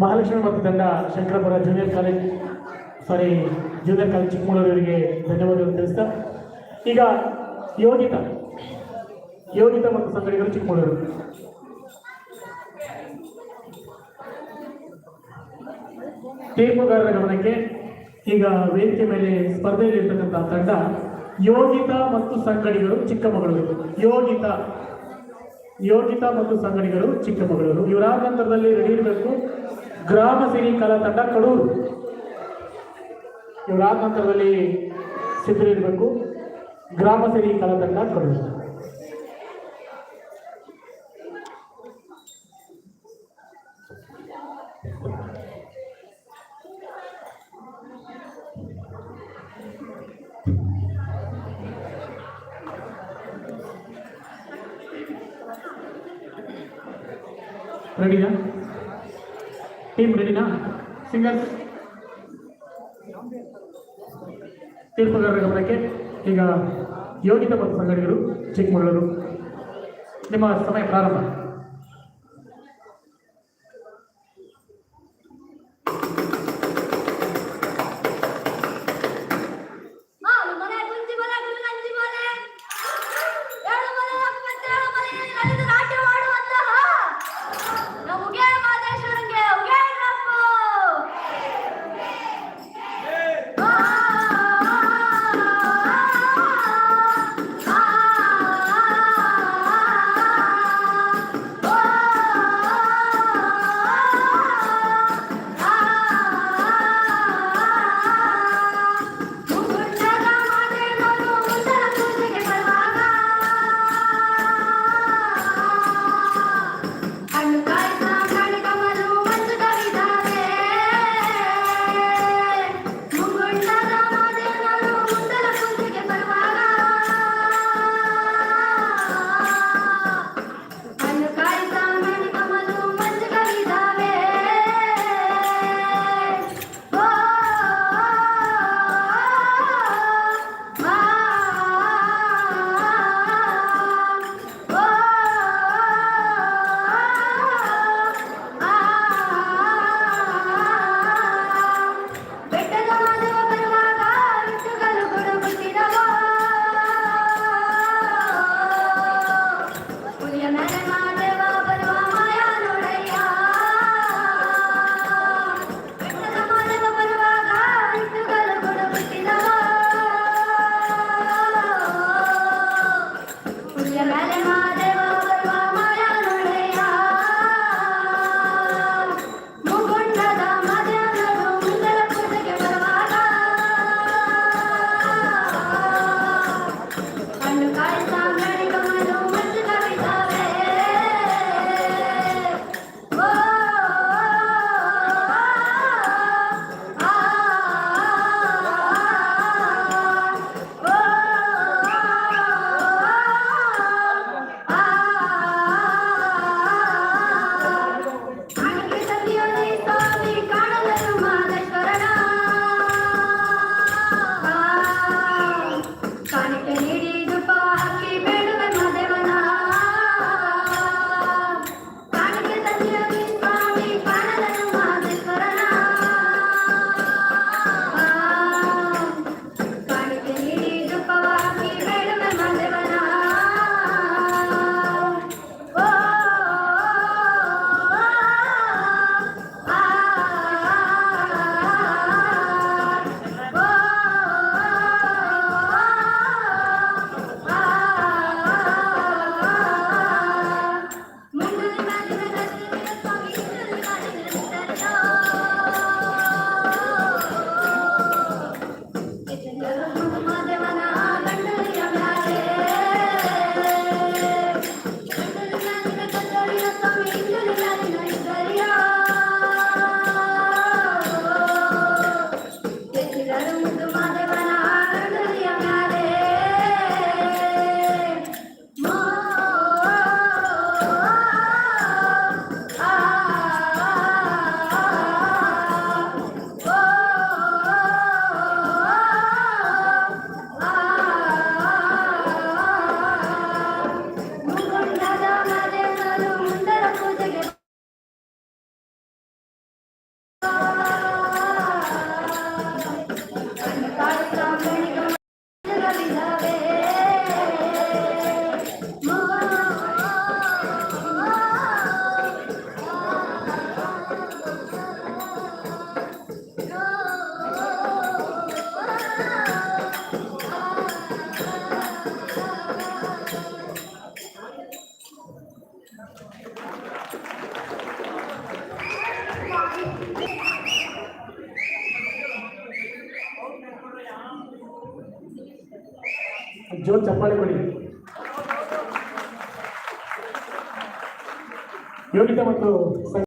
ಮಹಾಲಕ್ಷ್ಮಿ ಮತ್ತು ತಂಡ Shankarapura junior college sorry junior college ಚಿಕ್ಕಮಗಳೂರಿಗೆ ಧನ್ಯವಾದಗಳು ತಿಳಿಸ್ತಾ. ಈಗ ಯೋಗಿತ ಯೋಗಿತ ಮತ್ತು ಸಂಘಟಕರು ಚಿಕ್ಕಮಗಳೂರು. ತೀರ್ಪುಗಾರರ ಗಮನಕ್ಕೆ ಈಗ ವೇದಿಕೆ ಮೇಲೆ ಸ್ಪರ್ಧೆಯಲ್ಲಿರ್ತಕ್ಕಂಥ ತಂಡ ಯೋಗಿತ ಮತ್ತು ಸಂಗಡಿಗಳು ಚಿಕ್ಕಮಗಳೂರು. ಯೋಗಿತ. ಯೋಗಿತ ಮತ್ತು ಸಂಗಡಿಗಳು ಚಿಕ್ಕಮಗಳೂರು. ಇವರಾದ ನಂತರದಲ್ಲಿ ರೆಡಿ ಇರಬೇಕು. ಗ್ರಾಮ ಸಿರಿ ಕಲಾ ತಂಡ ಕಡೂರು. ಇವರಾದ ನಂತರದಲ್ಲಿ ಸಿದ್ಧರಿರಬೇಕು. ಗ್ರಾಮ ಸಿರಿ ಕಲಾ ತಂಡ ಕಡೂರು. ರೆಡಿನಾ ಟೀಮ್ ರೆಡಿನಾ ಸಿಂಗಲ್ ತೀರ್ಪುಗಾರರ ಗಮನಕ್ಕೆ ಈಗ ಯೋಗಿತ ಮತ್ತು ಸಂಗಡಿಗರು ಚಿಕ್ಕಮಗಳೂರು. ನಿಮ್ಮ ಸಮಯ ಪ್ರಾರಂಭ. జోన్ చెప్పాలి కొన్ని యోగిత ಮತ್ತು